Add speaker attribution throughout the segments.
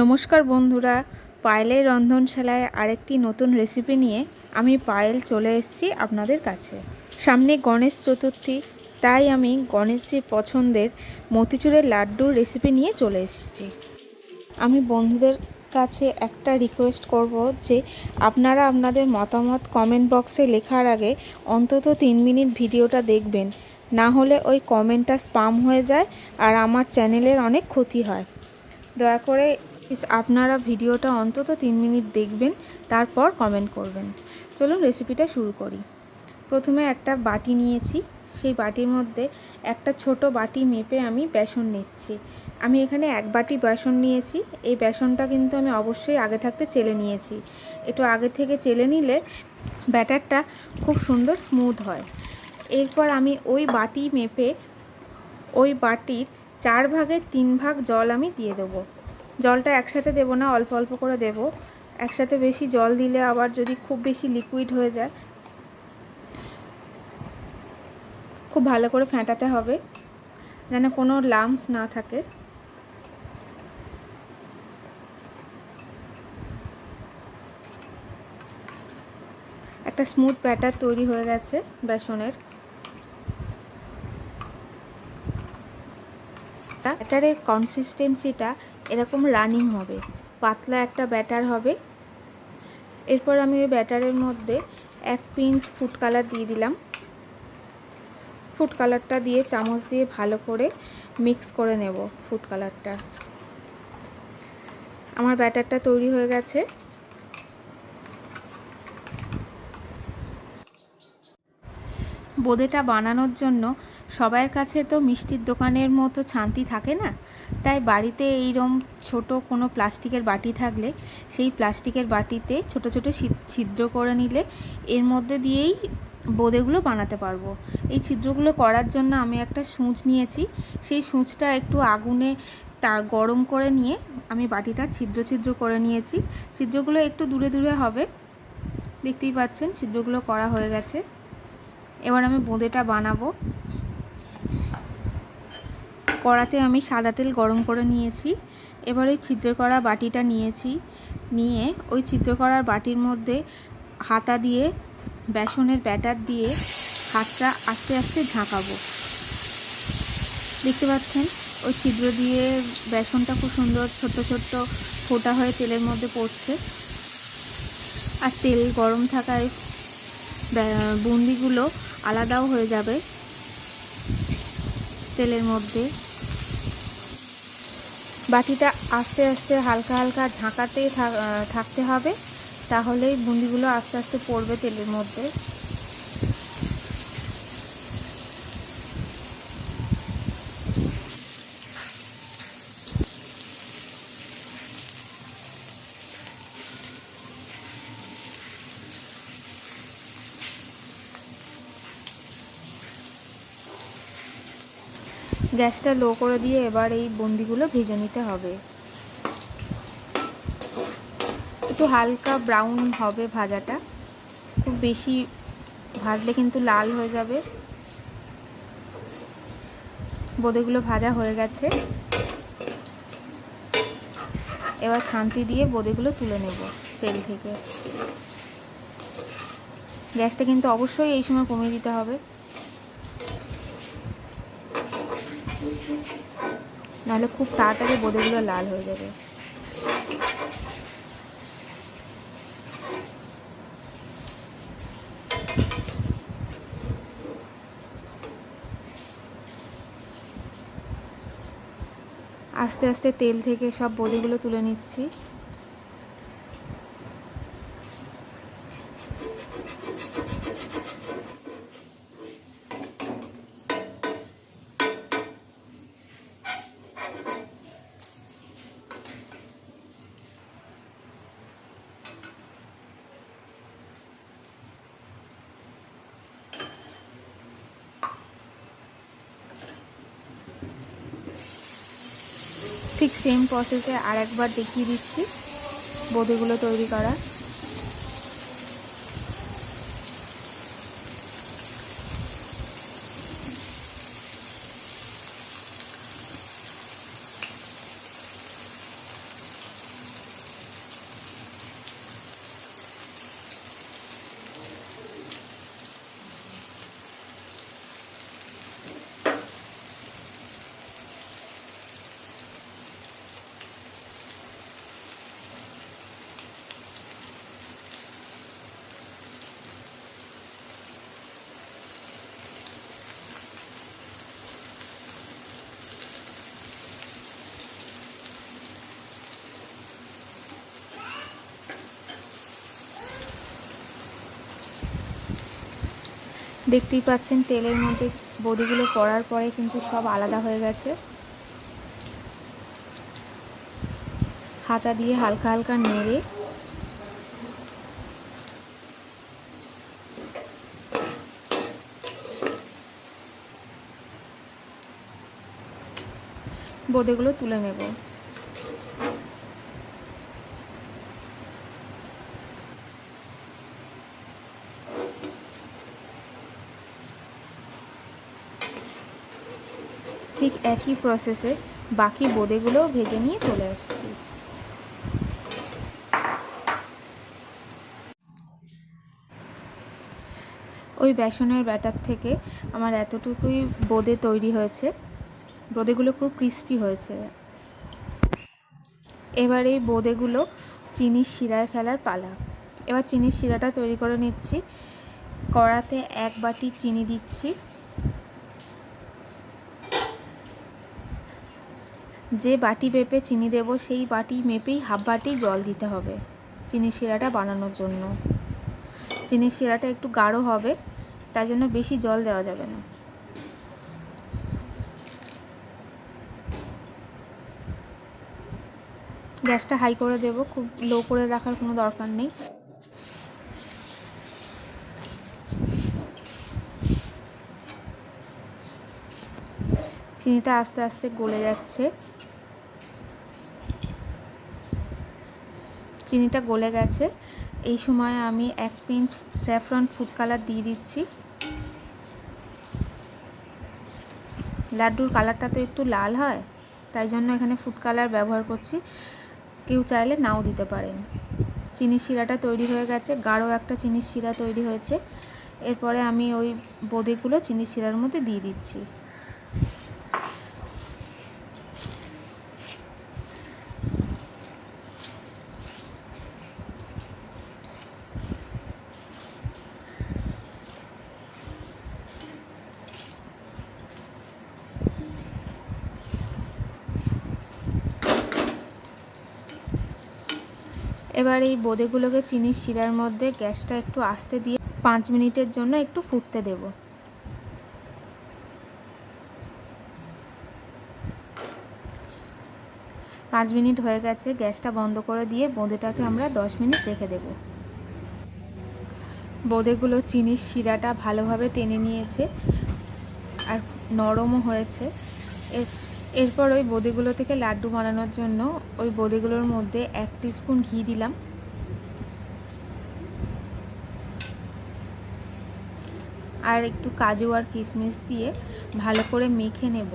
Speaker 1: নমস্কার বন্ধুরা, পায়েলের রন্ধনশালায় আরেকটি নতুন রেসিপি নিয়ে আমি পায়েল চলে এসেছি আপনাদের কাছে। সামনে গণেশ চতুর্থী, তাই আমি গণেশজির পছন্দের মতিচুরের লাড্ডুর রেসিপি নিয়ে চলে এসেছি। আমি বন্ধুদের কাছে একটা রিকোয়েস্ট করব যে, আপনারা আপনাদের মতামত কমেন্ট বক্সে লেখার আগে অন্তত তিন মিনিট ভিডিওটা দেখবেন। না হলে ওই কমেন্টটা স্পাম হয়ে যায় আর আমার চ্যানেলের অনেক ক্ষতি হয়। দয়া করে প্লিজ আপনারা ভিডিওটা অন্তত তিন মিনিট দেখবেন, তারপর কমেন্ট করবেন। চলুন রেসিপিটা শুরু করি। প্রথমে একটা বাটি নিয়েছি। সেই বাটির মধ্যে একটা ছোট বাটি মেপে আমি বেসন নিচ্ছি। আমি এখানে এক বাটি বেসন নিয়েছি। এই বেসনটা কিন্তু আমি অবশ্যই আগে থাকতে চেলে নিয়েছি। একটু আগে থেকে চেলে নিলে ব্যাটারটা খুব সুন্দর স্মুথ হয়। এরপর আমি ওই বাটি মেপে ওই বাটির চার ভাগের তিন ভাগ জল আমি দিয়ে দেবো। জলটা একসাথে দেবো না, অল্প অল্প করে দেব। একসাথে বেশি জল দিলে আবার যদি খুব বেশি লিকুইড হয়ে যায়, খুব ভালো করে ফেটাতে হবে, যেন কোনো লামস না থাকে। একটা স্মুথ ব্যাটার তৈরি হয়ে গেছে বেসনের। ব্যাটারের কনসিস্টেন্সিটা এরকম রানিং হবে। পাতলা একটা ব্যাটার হবে। এরপর আমি ওই ব্যাটারের মধ্যে এক পিঞ্চ ফুড কালার দিয়ে দিলাম। ফুড কালারটা দিয়ে চামচ দিয়ে ভালো করে মিক্স করে নেব ফুড কালারটা আমার ব্যাটারটা তৈরি হয়ে গেছে। বোঁদেটা বানানোর জন্য সবার কাছে তো মিষ্টির দোকানের মতো শান্তি থাকে না। তাই বাড়িতে এইরকম ছোট কোনো প্লাস্টিকের বাটি থাকলে সেই প্লাস্টিকের বাটিতে ছোট ছোট ছিদ্র করে নিলে এর মধ্যে দিয়েই বোঁদেগুলো বানাতে পারব। এই ছিদ্রগুলো করার জন্য আমি একটা সূঁচ নিয়েছি। সেই সূঁচটা একটু আগুনে তা গরম করে নিয়ে আমি বাটিটা ছিদ্র ছিদ্র করে নিয়েছি। ছিদ্রগুলো একটু দূরে দূরে হবে। দেখতেই পাচ্ছেন ছিদ্রগুলো করা হয়ে গেছে। এবার আমি বোঁদেটা বানাবো। কড়াতে আমি সাদা তেল গরম করে নিয়েছি। এবার ওই ছিদ্র করা বাটিটা নিয়েছি। নিয়ে ওই ছিদ্র করার বাটির মধ্যে হাতা দিয়ে, বেসনের ব্যাটার দিয়ে হাতটা আস্তে আস্তে ঝাঁকাবো দেখতে পাচ্ছেন? ওই ছিদ্র দিয়ে বেসনটা খুব সুন্দর ছোট্ট ছোট্ট ফোটা হয়ে তেলের মধ্যে পড়ছে। আর তেল গরম থাকায় বুন্দিগুলো আলাদাও হয়ে যাবে তেলের মধ্যে। বাটিটা আস্তে আস্তে হালকা হালকা ঝাঁকাতেই থাকতে হবে। তাহলেই বুন্দিগুলো আস্তে আস্তে পড়বে তেলের মধ্যে। গ্যাসটা লো করে দিয়ে এবার এই বন্দিগুলো ভেজে নিতে হবে। একটু হালকা ব্রাউন হবে ভাজাটা। খুব বেশি ভাজলে কিন্তু লাল হয়ে যাবে। বোঁদেগুলো ভাজা হয়ে গেছে। এবার ছান্তি দিয়ে বোঁদেগুলো তুলে নেব তেল থেকে। গ্যাসটা কিন্তু অবশ্যই এই সময় কমিয়ে দিতে হবে। নাহলে খুব তাড়াতাড়ি বোঁদেগুলো লাল হয়ে যাবে। আস্তে আস্তে তেল থেকে সব বড়িগুলো তুলে নিচ্ছি। ঠিক সেম প্রসেসে আরেকবার দেখিয়ে দিচ্ছি। বোঁদেগুলো তৈরি করা। দেখতেই পাচ্ছেন, তেলের মধ্যে বড়িগুলো পড়ার পরে কিন্তু সব আলাদা হয়ে গেছে। হাতা দিয়ে হালকা হালকা নেড়ে। বোঁদেগুলো তুলে নেব। ঠিক একই প্রসেসে বাকি বোঁদেগুলোও ভেজে নিয়ে চলে আসছি। ওই বেসনের ব্যাটার থেকে আমার এতটুকুই বোঁদে তৈরি হয়েছে। বোঁদেগুলো খুব ক্রিস্পি হয়েছে। এবার এই বোঁদেগুলো চিনির শিরায় ফেলার পালা। এবার চিনির শিরাটা তৈরি করে নিচ্ছি। কড়াতে এক বাটি চিনি দিচ্ছি। যে বাটি মেপে চিনি দেব, সেই বাটি মেপেই হাফ বাটি জল দিতে হবে চিনি শিরাটা বানানোর জন্য। চিনি শিরাটা একটু গাঢ় হবে, তাই জন্য বেশি জল দেওয়া যাবে না। গ্যাসটা হাই করে দেব, খুব লো করে রাখার কোনো দরকার নেই। চিনিটা আস্তে আস্তে গলে যাচ্ছে। চিনিটা গলে গেছে। এই সময় আমি এক পিঞ্চ স্যাফরন ফুড কালার দিয়ে দিচ্ছি। লাড্ডুর কালারটা তো একটু লাল হয়, তাই জন্য এখানে ফুড কালার ব্যবহার করছি। কেউ চাইলে নাও দিতে পারেন। চিনির শিরাটা তৈরি হয়ে গেছে, গাঢ় একটা চিনির শিরা তৈরি হয়েছে। এরপরে আমি ওই বোঁদেগুলো চিনির শিরার মধ্যে দিয়ে দিচ্ছি। এবার এই বোঁদেগুলোকে চিনির শিরার মধ্যে গ্যাসটা একটু আস্তে দিয়ে পাঁচ মিনিটের জন্য একটু ফুটতে দেব। পাঁচ মিনিট হয়ে গেছে, গ্যাসটা বন্ধ করে দিয়ে বোঁদেটাকে আমরা দশ মিনিট রেখে দেব। বোঁদেগুলো চিনির শিরাটা ভালোভাবে টেনে নিয়েছে আর নরমও হয়েছে। এর এরপর ওই বোঁদেগুলো থেকে লাড্ডু বানানোর জন্য ওই বোঁদেগুলোর মধ্যে এক স্পুন ঘি দিলাম। আর একটু কাজু আর কিশমিশ দিয়ে ভালো করে মেখে নেব।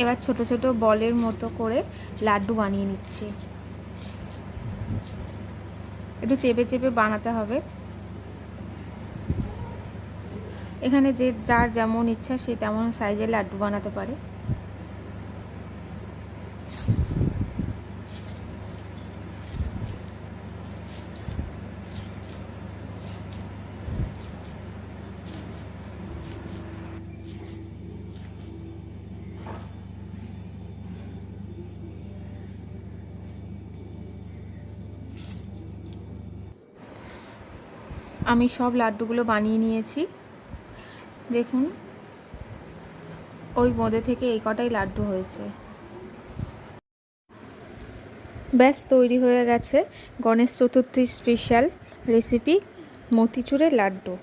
Speaker 1: এবার ছোট ছোট বলের মতো করে লাড্ডু বানিয়ে নিচ্ছি। একটু চেপে চেপে বানাতে হবে। এখানে যে যার যেমন ইচ্ছা সে তেমন সাইজের লাড্ডু বানাতে পারে। আমি সব লাড্ডুগুলো বানিয়ে নিয়েছি। দেখুন, ওই বোঁদে থেকে এই কটাই লাড্ডু হয়েছে। ব্যাস, তৈরি হয়ে গেছে গণেশ চতুর্থীর স্পেশাল রেসিপি মতিচুরের লাড্ডু।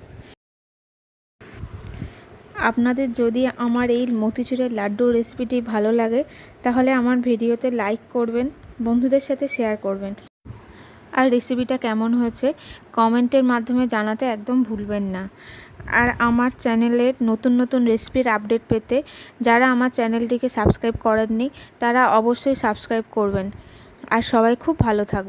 Speaker 1: আপনাদের যদি আমার এই মতিচুরের লাড্ডুর রেসিপিটি ভালো লাগে, তাহলে আমার ভিডিওতে লাইক করবেন, বন্ধুদের সাথে শেয়ার করবেন। আর রেসিপিটা কেমন হয়েছে, কমেন্টের মাধ্যমে জানাতে একদম ভুলবেন না। আর আমার চ্যানেলের নতুন নতুন রেসিপির আপডেট পেতে যারা আমার চ্যানেলটিকে সাবস্ক্রাইব করেননি, তারা অবশ্যই সাবস্ক্রাইব করবেন। আর সবাই খুব ভালো থাকবে